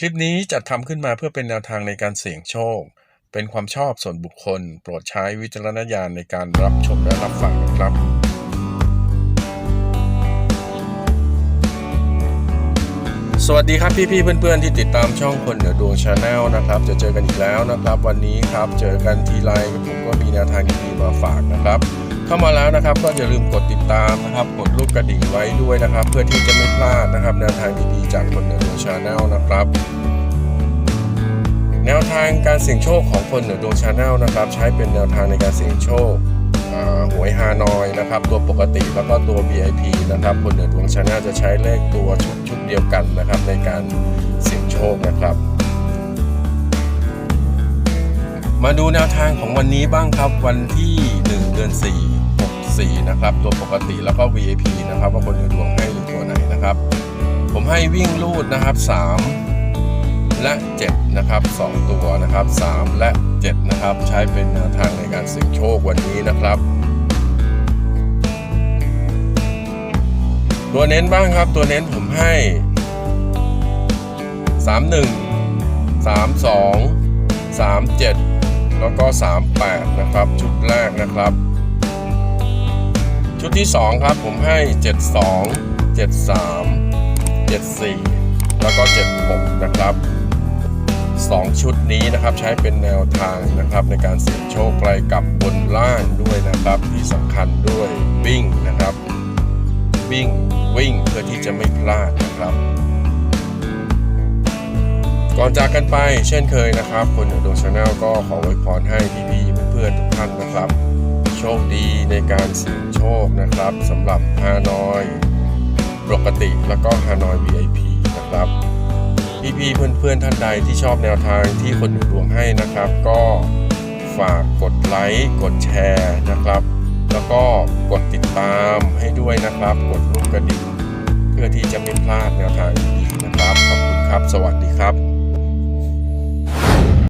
คลิปนี้จัดทำขึ้นมาเพื่อเป็นแนวทางในการเสี่ยงโชค เป็นความชอบส่วนบุคคล โปรดใช้วิจารณญาณในการรับชมและรับฟังนะครับ สวัสดีครับพี่ๆเพื่อนๆที่ติดตามช่องคนเหนือดวงชาแนลนะครับ จะเจอกันอีกแล้วนะครับ วันนี้ครับเจอกันทีไรผมก็มีแนวทางดีๆมาฝากนะครับ เข้ามาแล้วนะครับ ก็อย่าลืมกดติดตามนะครับ กดรูปกระดิ่งไว้ด้วยนะครับ เพื่อที่จะไม่พลาดนะครับ แนวทางดีๆจากคนเหนือดวงชาแนลนะครับ แนวทางการเสี่ยงโชคของคนเหนือดวงชาแนลนะครับ ใช้เป็นแนวทางในการเสี่ยงโชคหวยฮานอยนะครับ ตัวปกติแล้วก็ตัว VIP นะครับ คนเหนือดวงชาแนลจะใช้เลขตัวชุดชุดเดียวกันนะครับ ในการเสี่ยงโชคนะครับมาดูแนวทางของวันนี้บ้างครับวันที่ 1 เดือน 4 4นะครับตัวปกติแล้วก็ VIP นะครับว่าคนเหนือดวงให้ตัวไหนนะครับ ผมให้วิ่งลูดนะครับ 3 และ 7 นะครับ 2 ตัวนะครับ 3 และ 7 นะครับ ใช้เป็นแนวทางในการเสี่ยงโชควันนี้นะครับตัวเน้นบ้างครับตัวเน้นผมให้ 31 32 37 แล้วก็ 38 นะครับ ชุดแรกนะครับ ชุดที่ 2 ครับผมให้ 72 73 74 แล้วก็ 76 นะครับ 2 ชุดนี้นะครับใช้เป็นแนวทางนะครับในการเสี่ยงโชคไกลกับบนล่างด้วยนะครับที่สำคัญด้วยวิ่งนะครับ วิ่งวิ่งเพื่อที่จะไม่พลาดนะครับก่อนจากกันไปเช่นเคยนะครับ คนเหนือดวงชาแนลก็ขอไว้พรให้พี่ๆเพื่อนๆทุกท่านนะครับ โชคดีในการเสี่ยงโชคนะครับสำหรับฮานอยปกติแล้วก็ฮานอย VIP นะครับพี่ๆเพื่อนๆท่านใดที่ชอบแนวทางที่คนดูดวงให้นะครับ ก็ฝากกดไลค์กดแชร์นะครับ แล้วก็กดติดตามให้ด้วยนะครับ กดรูปกระดิ่งเพื่อที่จะไม่พลาดแนวทางดีๆนะครับ ขอบคุณครับ สวัสดีครับ